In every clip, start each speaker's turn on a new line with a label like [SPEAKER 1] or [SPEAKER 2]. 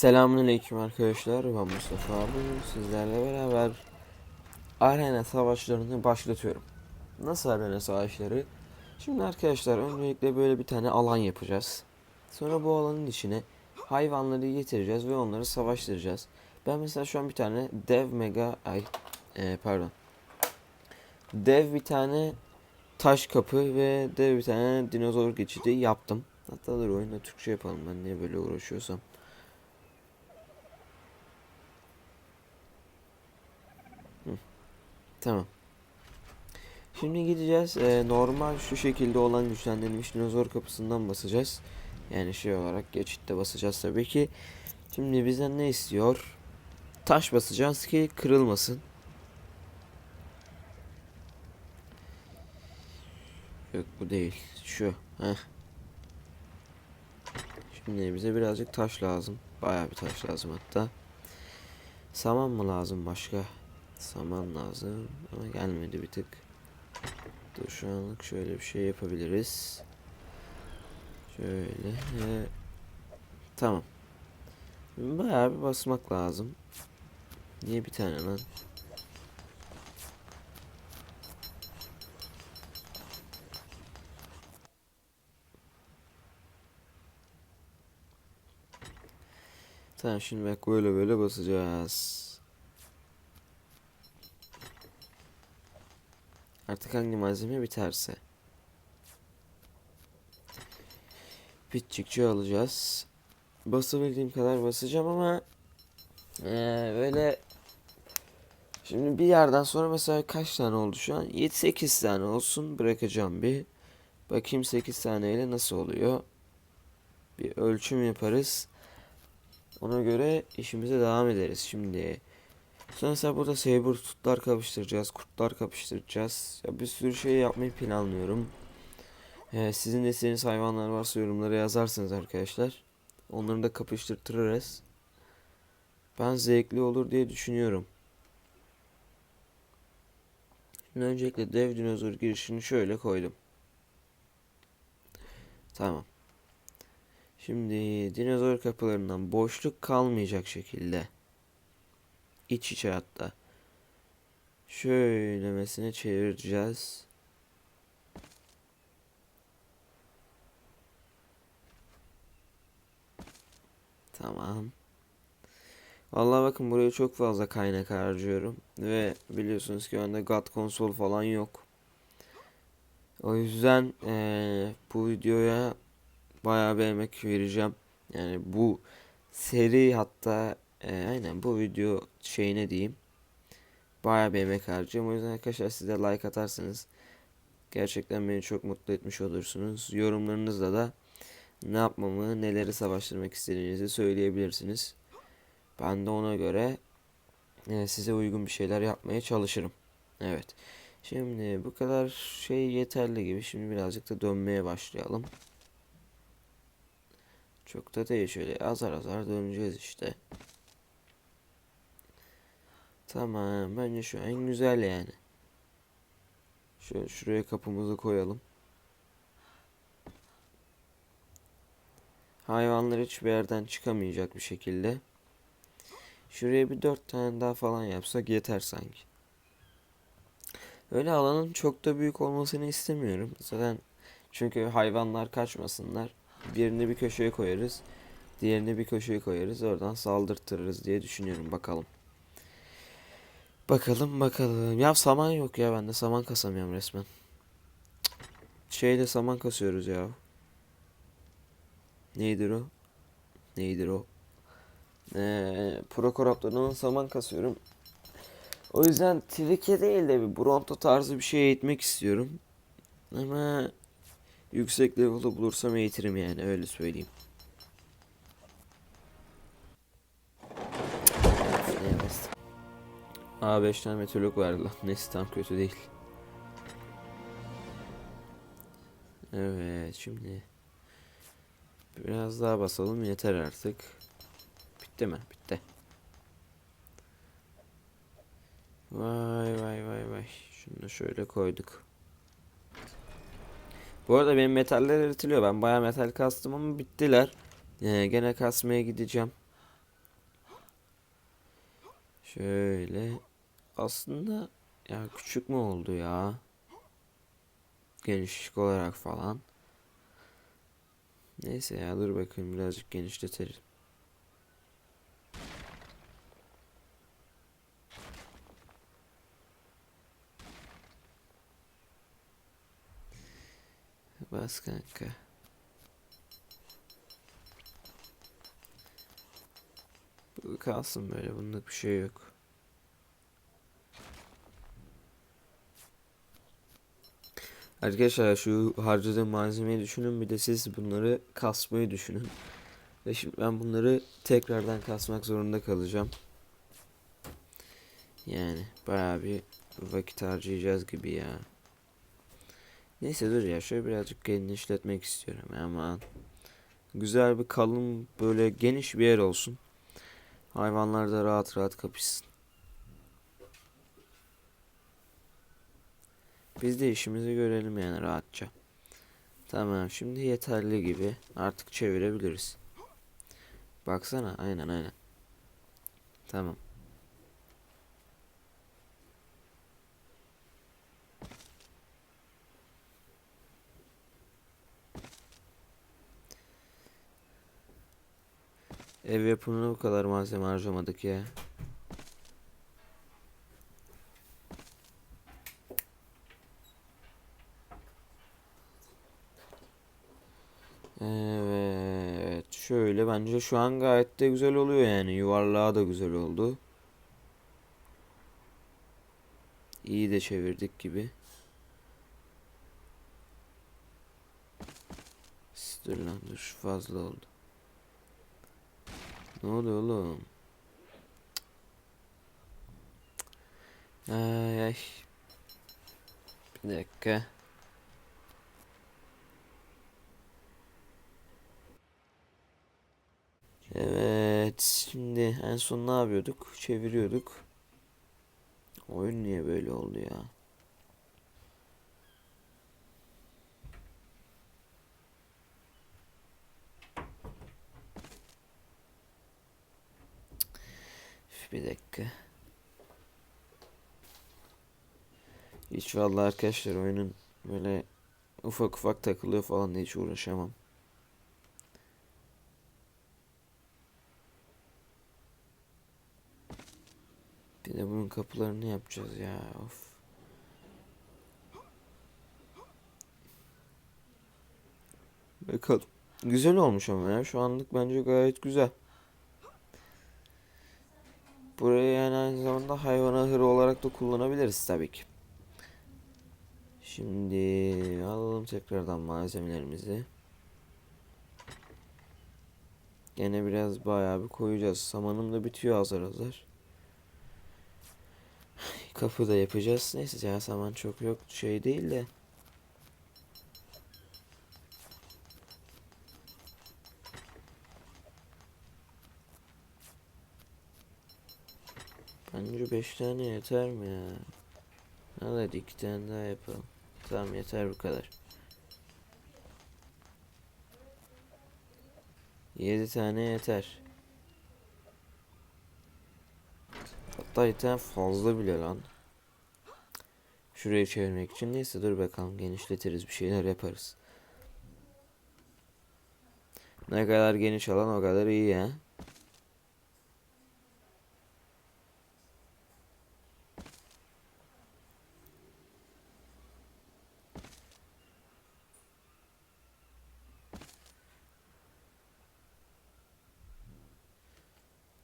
[SPEAKER 1] Selamünaleyküm arkadaşlar. Ben Mustafa abi. Sizlerle beraber arena savaşlarını başlatıyorum. Nasıl arena savaşları? Şimdi arkadaşlar öncelikle böyle bir tane alan yapacağız. Sonra bu alanın içine hayvanları getireceğiz ve onları savaştıracağız. Ben mesela şu an bir tane dev mega ay e, pardon. Dev bir tane taş kapı ve dev bir tane dinozor geçidi yaptım. Hatta dur oyunda Türkçe yapalım ben niye böyle uğraşıyorsam. Tamam. Şimdi gideceğiz. Ee, normal şu şekilde olan güçlendirilmiş dinozor kapısından basacağız. Yani şey olarak geçitte basacağız tabii ki. Şimdi bizden ne istiyor? Taş basacağız ki kırılmasın. Yok bu değil. Şu. Heh. Şimdi bize birazcık taş lazım. Bayağı bir taş lazım hatta. Saman mı lazım başka? Saman lazım ama gelmedi bir tık. Dur şu anlık şöyle bir şey yapabiliriz. Şöyle. Ee, tamam. Bayağı bir basmak lazım. Niye bir tane lan? Tamam şimdi bak böyle böyle basacağız. Artık hangi malzeme biterse. Pitçikçi alacağız. Basabildiğim kadar basacağım ama ee, böyle şimdi bir yerden sonra mesela kaç tane oldu şu an? 7-8 tane olsun bırakacağım bir. Bakayım 8 taneyle nasıl oluyor. Bir ölçüm yaparız. Ona göre işimize devam ederiz. Şimdi Sonra mesela burada Saber tutlar kapıştıracağız, kurtlar kapıştıracağız. Ya bir sürü şey yapmayı planlıyorum. Ee, sizin de istediğiniz hayvanlar varsa yorumlara yazarsınız arkadaşlar. Onları da kapıştırtırız. Ben zevkli olur diye düşünüyorum. Şimdi öncelikle dev dinozor girişini şöyle koydum. Tamam. Şimdi dinozor kapılarından boşluk kalmayacak şekilde iç içe hatta. Şöylemesine çevireceğiz. Tamam. Vallahi bakın buraya çok fazla kaynak harcıyorum. Ve biliyorsunuz ki önde God konsol falan yok. O yüzden ee, bu videoya bayağı bir emek vereceğim. Yani bu seri hatta e, aynen bu video şeyine diyeyim. Baya bir emek harcıyorum. O yüzden arkadaşlar siz de like atarsanız gerçekten beni çok mutlu etmiş olursunuz. Yorumlarınızla da ne yapmamı, neleri savaştırmak istediğinizi söyleyebilirsiniz. Ben de ona göre e, size uygun bir şeyler yapmaya çalışırım. Evet. Şimdi bu kadar şey yeterli gibi. Şimdi birazcık da dönmeye başlayalım. Çok da değil şöyle azar azar döneceğiz işte. Tamam bence şu en güzel yani. Şöyle şuraya kapımızı koyalım. Hayvanlar hiçbir yerden çıkamayacak bir şekilde. Şuraya bir dört tane daha falan yapsak yeter sanki. Öyle alanın çok da büyük olmasını istemiyorum. Zaten çünkü hayvanlar kaçmasınlar. Birini bir köşeye koyarız. Diğerini bir köşeye koyarız. Oradan saldırtırız diye düşünüyorum bakalım. Bakalım bakalım. Ya saman yok ya bende. Saman kasamıyorum resmen. Şeyde saman kasıyoruz ya. Neydir o? Neydir o? Ee, Prokoraptor'dan saman kasıyorum. O yüzden trike değil de bir bronto tarzı bir şey eğitmek istiyorum. Ama yüksek level'ı bulursam eğitirim yani öyle söyleyeyim. Aa 5 tane meteorolog var lan. Neyse tam kötü değil. Evet şimdi biraz daha basalım yeter artık. Bitti mi? Bitti. Vay vay vay vay. Şunu da şöyle koyduk. Bu arada benim metaller eritiliyor. Ben baya metal kastım ama bittiler. Ee, gene kasmaya gideceğim. Şöyle aslında ya küçük mü oldu ya? Genişlik olarak falan. Neyse ya dur bakayım birazcık genişletelim. Bas kanka. Bu kalsın böyle bunda bir şey yok. Arkadaşlar şu harcadığım malzemeyi düşünün bir de siz bunları kasmayı düşünün. Ve şimdi ben bunları tekrardan kasmak zorunda kalacağım. Yani bayağı bir vakit harcayacağız gibi ya. Neyse dur ya şöyle birazcık genişletmek istiyorum aman. Güzel bir kalın böyle geniş bir yer olsun. Hayvanlar da rahat rahat kapışsın. Biz de işimizi görelim yani rahatça. Tamam şimdi yeterli gibi. Artık çevirebiliriz. Baksana aynen aynen. Tamam. Ev yapımına bu kadar malzeme harcamadık ya. Bence şu an gayet de güzel oluyor yani. Yuvarlığa da güzel oldu. İyi de çevirdik gibi. Dur lan dur fazla oldu. Ne oldu oğlum? Ay ay. Bir dakika. Evet şimdi en son ne yapıyorduk? Çeviriyorduk. Oyun niye böyle oldu ya? Bir dakika. Hiç vallahi arkadaşlar oyunun böyle ufak ufak takılıyor falan hiç uğraşamam. kapılarını yapacağız ya. Of. Bakalım. Güzel olmuş ama ya. Şu anlık bence gayet güzel. Burayı yani aynı zamanda hayvan ahırı olarak da kullanabiliriz tabii ki. Şimdi alalım tekrardan malzemelerimizi. Gene biraz bayağı bir koyacağız. Samanım da bitiyor hazır hazır kapıda yapacağız. Neyse ya zaman çok yok şey değil de. Bence 5 tane yeter mi ya? Hadi 2 tane daha yapalım. Tamam yeter bu kadar. 7 tane yeter. Hatta yeter fazla bile lan. Şurayı çevirmek için. Neyse dur bakalım genişletiriz bir şeyler yaparız. Ne kadar geniş alan o kadar iyi ya.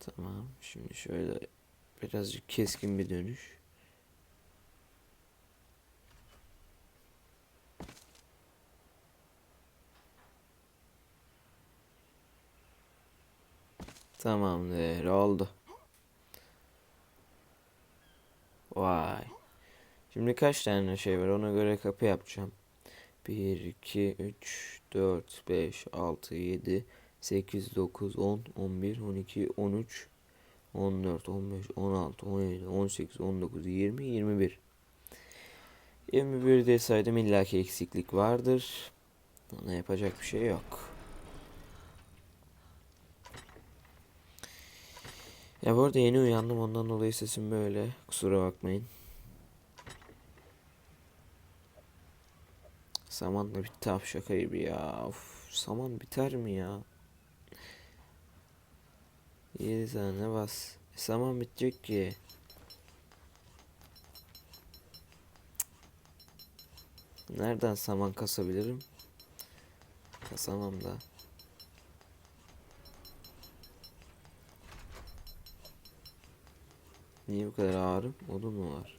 [SPEAKER 1] Tamam. Şimdi şöyle birazcık keskin bir dönüş. Tamamdır oldu. Vay. Şimdi kaç tane şey var ona göre kapı yapacağım. 1, 2, 3, 4, 5, 6, 7, 8, 9, 10, 11, 12, 13, 14, 15, 16, 17, 18, 19, 20, 21. 21 desaydım illaki eksiklik vardır. Ona yapacak bir şey yok. Ya bu arada yeni uyandım ondan dolayı sesim böyle. Kusura bakmayın. Saman da bitti şaka gibi ya. Of, saman biter mi ya? 7 tane bas. E, saman bitecek ki. Nereden saman kasabilirim? Kasamam da. Niye bu kadar ağırım? Odun mu var?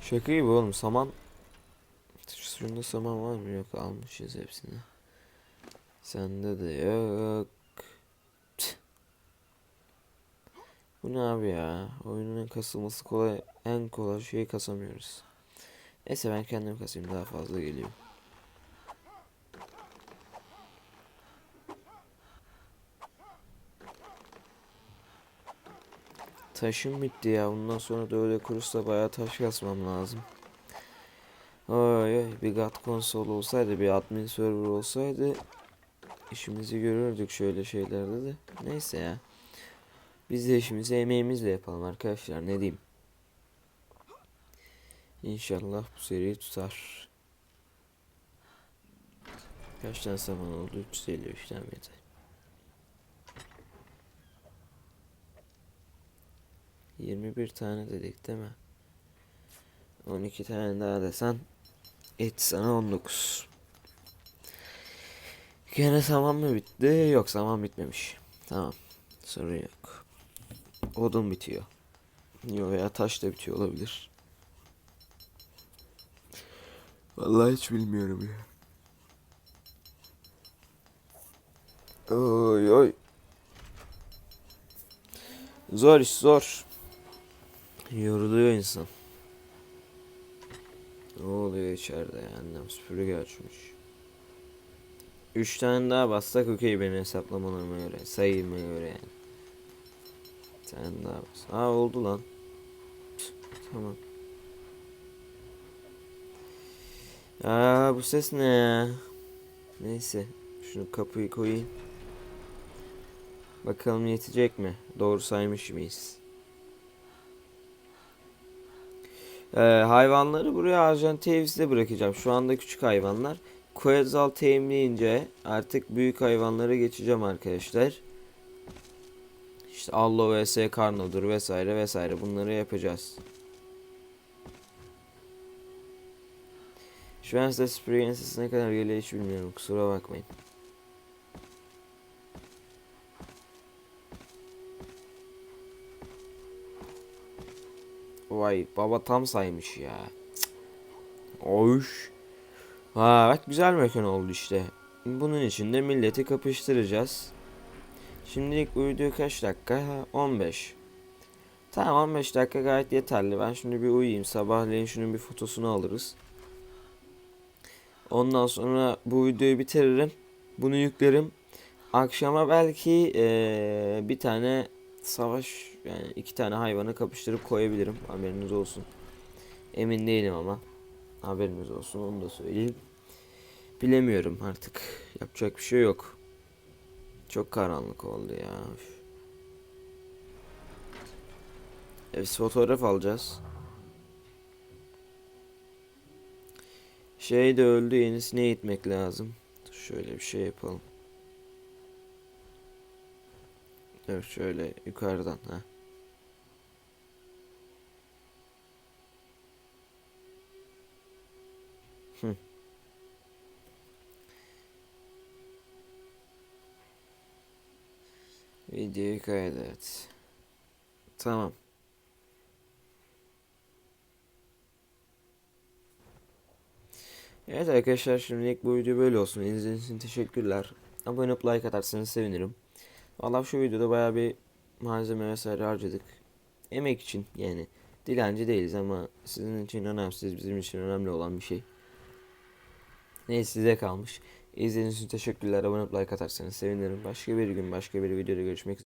[SPEAKER 1] Şaka gibi oğlum saman. Şunda saman var mı? Yok almışız hepsini. Sende de yok. Bu ne abi ya? Oyunun kasılması kolay. En kolay şeyi kasamıyoruz. Neyse ben kendim kasayım daha fazla geliyorum. Taşım bitti ya. Bundan sonra da öyle kurursa bayağı taş kasmam lazım. Oy bir GAT konsol olsaydı bir admin server olsaydı işimizi görürdük şöyle şeylerde de. Neyse ya. Biz de işimizi emeğimizle yapalım arkadaşlar ne diyeyim. İnşallah bu seri tutar. Kaç tane zaman oldu? 353 tane yeter. 21 tane dedik değil mi? 12 tane daha desen et sana 19. Gene zaman mı bitti? Yok zaman bitmemiş. Tamam. Sorun yok. Odun bitiyor. Yok veya taş da bitiyor olabilir. Vallahi hiç bilmiyorum ya. Oy oy. Zor iş zor. Yoruluyor insan. Ne oluyor içeride annem süpürge açmış. Üç tane daha bassak okey benim hesaplamalarıma göre. Sayıma göre yani. Bir tane daha bas. Aa oldu lan. Püh, tamam. Aa bu ses ne ya? Neyse. Şunu kapıyı koyayım. Bakalım yetecek mi? Doğru saymış mıyız? Ee, hayvanları buraya Arjan Tevis'de bırakacağım. Şu anda küçük hayvanlar. Koyazal temleyince artık büyük hayvanlara geçeceğim arkadaşlar. İşte Allo vs Karno'dur vesaire vesaire bunları yapacağız. Şu an size Spring ne kadar geliyor hiç bilmiyorum kusura bakmayın. Vay baba tam saymış ya. Oş. Ha bak güzel mekan oldu işte. Bunun için de milleti kapıştıracağız. Şimdilik uyuduğu kaç dakika? 15. Tamam 15 dakika gayet yeterli. Ben şimdi bir uyuyayım. Sabahleyin şunun bir fotosunu alırız. Ondan sonra bu videoyu bitiririm. Bunu yüklerim. Akşama belki ee, bir tane savaş yani iki tane hayvanı kapıştırıp koyabilirim. Haberiniz olsun. Emin değilim ama. Haberiniz olsun onu da söyleyeyim. Bilemiyorum artık. Yapacak bir şey yok. Çok karanlık oldu ya. Evet fotoğraf alacağız. Şey de öldü yenisine gitmek lazım. Şöyle bir şey yapalım. Evet şöyle yukarıdan ha. Hı. Videoyu kaydet. Tamam. Evet arkadaşlar şimdilik bu video böyle olsun. İzlediğiniz için teşekkürler. Abone olup like atarsanız sevinirim. Valla şu videoda baya bir malzeme vesaire harcadık. Emek için yani. Dilenci değiliz ama sizin için önemsiz bizim için önemli olan bir şey. Neyse size kalmış. İzlediğiniz için teşekkürler. Abone olup like atarsanız sevinirim. Başka bir gün başka bir videoda görüşmek üzere.